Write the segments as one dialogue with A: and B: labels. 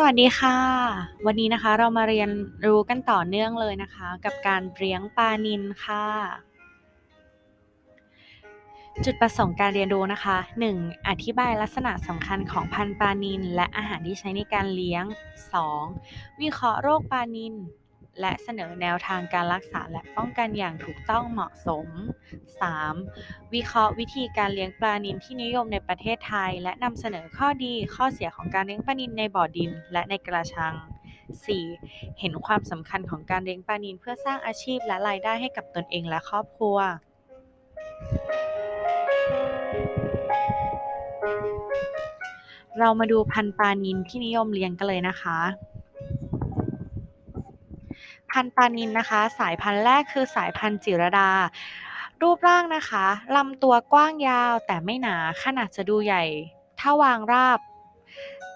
A: สวัสดีค่ะ วันนี้นะคะเรามาเรียนรู้กันต่อเนื่องเลยนะคะ กับการเลี้ยงปลานิลค่ะ จุดประสงค์การเรียนรู้นะคะ 1. อธิบายลักษณะสำคัญของพันธุ์ปลานิลและอาหารที่ใช้ในการเลี้ยง 2. วิเคราะห์โรคปลานิล และเสนอแนวทางการรักษาและป้องกันอย่างถูกต้องเหมาะสม 3. วิเคราะห์วิธีการเลี้ยงปลานิลที่นิยมในประเทศไทย และนำเสนอข้อดีข้อเสียของการเลี้ยงปลานิลในบ่อดินและในกระชัง 4. เห็นความสำคัญของการเลี้ยงปลานิลเพื่อสร้างอาชีพและรายได้ให้กับตนเองและครอบครัว เรามาดูพันธุ์ปลานิลที่นิยมเลี้ยงกันเลยนะคะ พันธุ์ปานิลนะคะ สายพันธุ์แรกคือสายพันธุ์จิรดา รูปร่างนะคะลำตัวกว้างยาวแต่ไม่หนาขนาดจะดูใหญ่ ถ้าวางราบ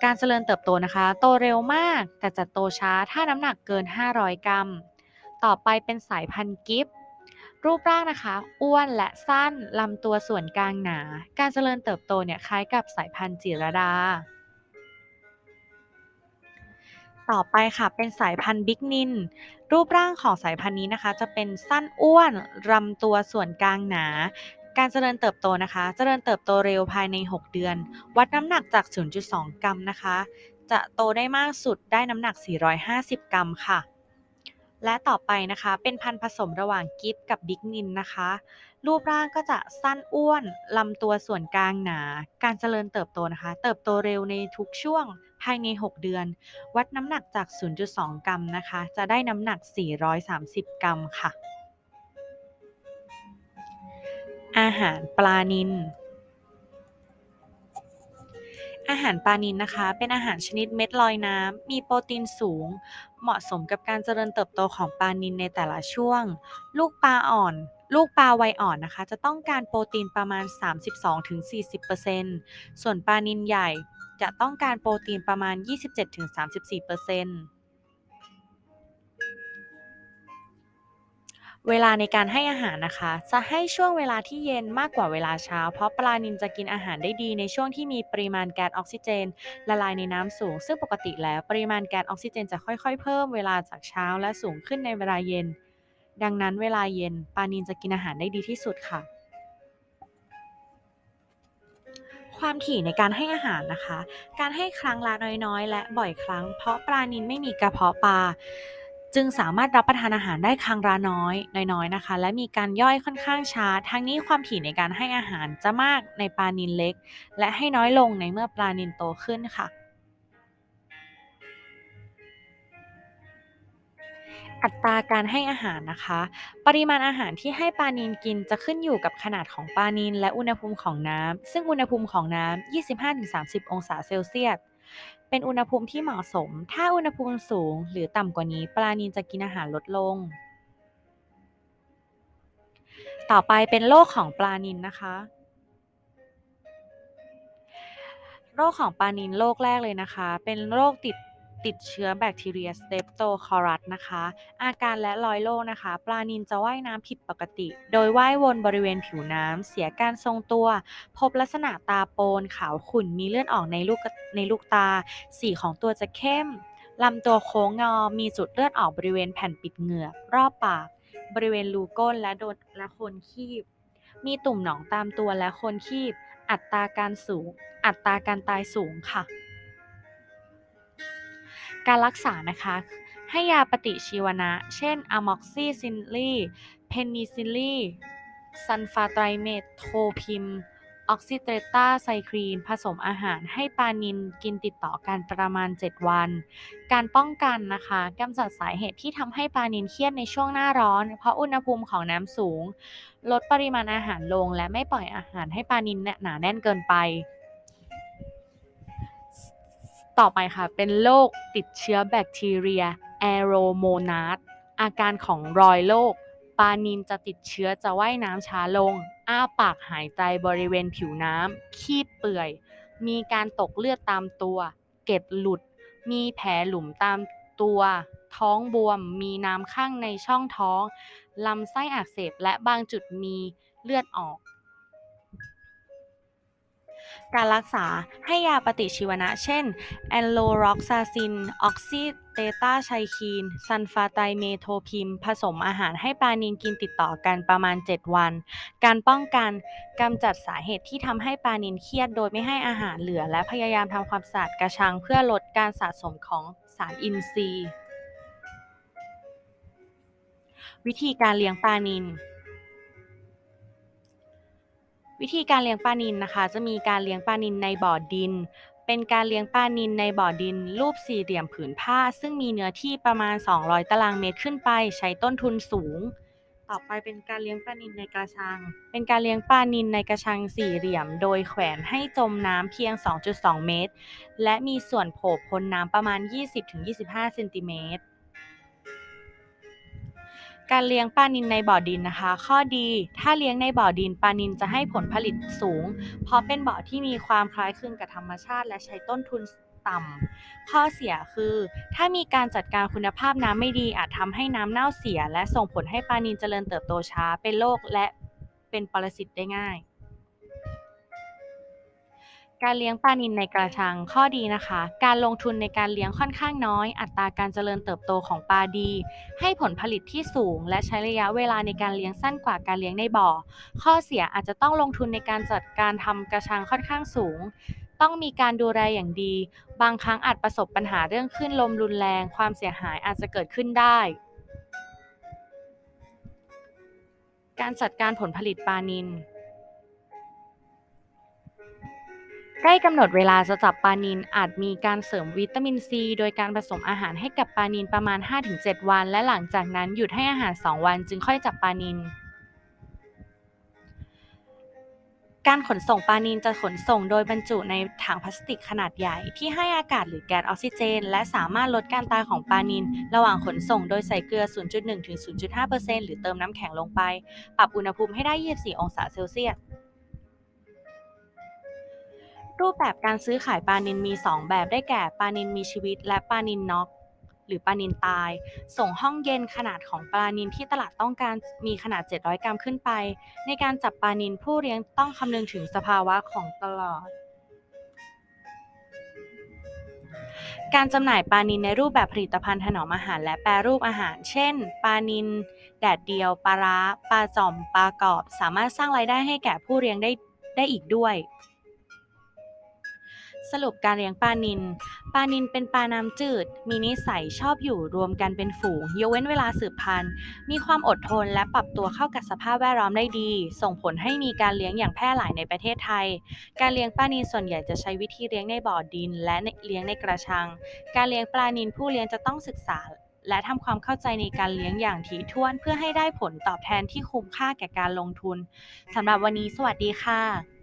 A: การเจริญเติบโตนะคะ โตเร็วมากแต่จะโตช้าถ้าน้ำหนักเกิน 500 กรัม ต่อไปเป็นสายพันธุ์กิฟรูปร่างนะคะ อ้วนและสั้นลำตัวส่วนกลางหนา การเจริญเติบโตเนี่ยคล้ายกับสายพันธุ์จิรดา ต่อไปค่ะเป็นสายพันธุ์บิ๊กนิน รูปร่างของสายพันธุ์นี้นะคะ จะเป็นสั้นอ้วนลำตัวส่วนกลางหนา การเจริญเติบโตนะคะ เจริญเติบโตเร็วภายใน 6 เดือน วัดน้ำหนักจาก 0.2 กรัมนะคะ จะโตได้มากสุดได้น้ำหนัก 450 กรัมค่ะ และต่อไปนะคะเป็นพันธุ์ผสมระหว่างกิฟกับบิ๊กนินนะคะ รูปร่างก็จะสั้นอ้วนลำตัวส่วนกลางหนา การเจริญเติบโตนะคะ เติบโตเร็วในทุกช่วง ภายใน 6 เดือน วัดน้ำหนักจาก 0.2 กรัมนะคะ จะได้น้ำหนัก 430 กรัมค่ะ อาหารปลานิลอาหารปลานิลนะคะ เป็นอาหารชนิดเม็ดลอยน้ำ มีโปรตีนสูง เหมาะสมกับการเจริญเติบโตของปลานิลในแต่ละช่วง ลูกปลาอ่อน ลูกปลาวัยอ่อนนะคะ จะต้องการโปรตีนประมาณ 32-40%ส่วนปลานิลใหญ่ จะต้องการโปรตีนประมาณ 27-34%เวลาในการให้อาหารนะคะ จะให้ช่วงเวลาที่เย็นมากกว่าเวลาเช้า เพราะปลานิลจะกินอาหารได้ดีในช่วงที่มีปริมาณแก๊สออกซิเจน ละลายในน้ำสูง ซึ่งปกติแล้วปริมาณแก๊สออกซิเจนจะค่อย ๆ เพิ่มเวลาจากเช้าและสูงขึ้นในเวลาเย็น ดังนั้นเวลาเย็นปลานิลจะกินอาหารได้ดีที่สุดค่ะ ความถี่ในการให้อาหารนะคะ การให้ครั้งละน้อยๆ และบ่อยครั้ง เพราะปลานิลไม่มีกระเพาะปลาจึงสามารถรับประทานอาหารได้ครั้งละน้อยน้อยๆนะคะ และมีการย่อยค่อนข้างช้า ทั้งนี้ความถี่ในการให้อาหารจะมากในปลานิลเล็ก และให้น้อยลงในเมื่อปลานิลโตขึ้นค่ะ อัตราการให้อาหารนะคะ ปริมาณอาหารที่ให้ปลานิลกินจะขึ้นอยู่กับขนาดของปลานิลและอุณหภูมิของน้ำซึ่งอุณหภูมิของน้ำ25-30 องศาเซลเซียสเป็นอุณหภูมิที่เหมาะสม ถ้าอุณหภูมิสูง หรือต่ำกว่านี้ปลานิลจะกินอาหารลดลง ต่อไปเป็นโรคของปลานิลนะคะโรคของปลานิลโรคแรกเลยนะคะ เป็นโรคติด ติดเชื้อแบคทีเรีย Streptococcus นะคะ อาการและรอยโรคนะคะ ปลานิลจะว่ายน้ำผิดปกติ โดยว่ายวนบริเวณผิวน้ำเสียการทรงตัว พบลักษณะตาโปนขาวขุ่นมีเลือดออกในลูกในลูกตา สีของตัวจะเข้มลำตัวโค้งงอ มีจุดเลือดออกบริเวณแผ่นปิดเหงือก รอบปาก บริเวณรูก้นและโดนและโคนคีบ มีตุ่มหนองตามตัวและโคนคีบ อัตราการสูง อัตราการตายสูงค่ะ การรักษานะคะ ให้ยาปฏิชีวนะ เช่นอะม็อกซิซิลลีเพนิซิลีซันฟาไตรเมทโทพิมออกซิเตรตาไซคลีน ผสมอาหารให้ปลานิลกินติดต่อกันประมาณ 7 วัน การป้องกันนะคะกำจัดสาเหตุที่ทำให้ปลานิลเครียดในช่วงหน้าร้อน เพราะอุณหภูมิของน้ำสูง ลดปริมาณอาหารลงและไม่ปล่อยอาหารให้ปลานิลหนาแน่นเกินไป ต่อไปค่ะ เป็นโรคติดเชื้อแบคทีเรียแอโรโมนาสอาการของรอยโรคปลานิลจะติดเชื้อจะว่ายน้ำช้าลง อ้าปากหายใจบริเวณผิวน้ำขี้เปื่อย มีการตกเลือดตามตัว เก็ดหลุด มีแผลหลุมตามตัว ท้องบวม มีน้ำข้างในช่องท้อง ลำไส้อักเสบและบางจุดมีเลือดออก การรักษาให้ยาปฏิชีวนะ เช่น แอนโลร็อกซาซิน ออกซิเตตาไชคีน ซันฟาไตเมโทพิม ผสมอาหารให้ปลานิลกินติดต่อกันประมาณ 7 วัน การป้องกันกำจัดสาเหตุที่ทำให้ปลานิลเครียดโดยไม่ให้อาหารเหลือ และพยายามทำความสะอาดกระชังเพื่อลดการสะสมของสารอินทรีย์ วิธีการเลี้ยงปลานิล วิธีการเลี้ยงปลานิลนะคะ จะมีการเลี้ยงปลานิลในบ่อดิน เป็นการเลี้ยงปลานิลในบ่อดิน รูปสี่เหลี่ยมผืนผ้า ซึ่งมีเนื้อที่ประมาณ 200 ตารางเมตรขึ้นไป ใช้ต้นทุนสูง ต่อไปเป็นการเลี้ยงปลานิลในกระชัง เป็นการเลี้ยงปลานิลในกระชังสี่เหลี่ยม โดยแขวนให้จมน้ำเพียง 2.2 เมตร และมีส่วนโผล่พ้นน้ำประมาณ 20-25 เซนติเมตร การเลี้ยงปลานินในบ่อดินนะคะ ข้อดีถ้าเลี้ยงในบ่อดินปลานินจะให้ผลผลิตสูง เพราะเป็นบ่อที่มีความคล้ายคลึงกับธรรมชาติ และใช้ต้นทุนต่ำข้อเสียคือ ถ้ามีการจัดการคุณภาพน้ำไม่ดี อาจทำให้น้ำเน่าเสีย และส่งผลให้ปลานิลเจริญเติบโตช้าเป็นโรคและเป็นปรสิตได้ง่าย การเลี้ยงปลานิลในกระชัง ข้อดีนะคะ การลงทุนในการเลี้ยงค่อนข้างน้อย อัตราการเจริญเติบโตของปลาดี ให้ผลผลิตที่สูง และใช้ระยะเวลาในการเลี้ยงสั้นกว่าการเลี้ยงในบ่อ ข้อเสียอาจจะต้องลงทุนในการจัดการทำกระชังค่อนข้างสูง ต้องมีการดูแลอย่างดี บางครั้งอาจประสบปัญหาเรื่องคลื่นลมรุนแรง ความเสียหายอาจจะเกิดขึ้นได้การจัดการผลผลิตปลานิล ใกล้กำหนดเวลาจะจับปลานิลอาจมีการเสริมวิตามินซี โดยการผสมอาหารให้กับปลานิลประมาณ 5-7 วัน และหลังจากนั้นหยุดให้อาหาร 2 วันจึงค่อยจับปลานิลการขนส่งปลานิลจะขนส่งโดยบรรจุในถังพลาสติกขนาดใหญ่ ที่ให้อากาศหรือแก๊สออกซิเจน และสามารถลดการตายของปลานิลระหว่างขนส่งโดยใส่เกลือ 0.1ถึง0.5%หรือเติมน้ำแข็งลงไป ปรับอุณหภูมิให้ได้ 24 องศาเซลเซียส รูปแบบการซื้อขายปลานิลมี 2 แบบได้แก่ปลานิลมีชีวิต และปลานิลน็อกหรือปลานิลตาย ส่งห้องเย็นขนาดของปลานิลที่ตลาดต้องการมีขนาด 700 กรัมขึ้นไป ในการจับปลานิลผู้เลี้ยงต้องคำนึงถึงสภาวะของตลาดการจำหน่ายปลานิลในรูปแบบผลิตภัณฑ์ถนอมอาหารและแปรรูปอาหาร เช่น ปลานิลแดดเดียว ปลาร้า ปลาจอม ปลากรอบ สามารถสร้างรายได้ให้แก่ผู้เลี้ยงได้ได้อีกด้วย สรุปการเลี้ยงปลานิลปลานิลเป็นปลาน้ำจืด มีนิสัยชอบอยู่รวมกันเป็นฝูง ยกเว้นเวลาสืบพันธุ์ มีความอดทนและปรับตัวเข้ากับสภาพแวดล้อมได้ดี ส่งผลให้มีการเลี้ยงอย่างแพร่หลายในประเทศไทย การเลี้ยงปลานิลส่วนใหญ่จะใช้วิธีเลี้ยงในบ่อดิน และเลี้ยงในกระชัง การเลี้ยงปลานิลผู้เลี้ยงจะต้องศึกษาและทำความเข้าใจในการเลี้ยงอย่างถี่ถ้วนเพื่อให้ได้ผลตอบแทนที่คุ้มค่าแก่การลงทุนสำหรับวันนี้สวัสดีค่ะ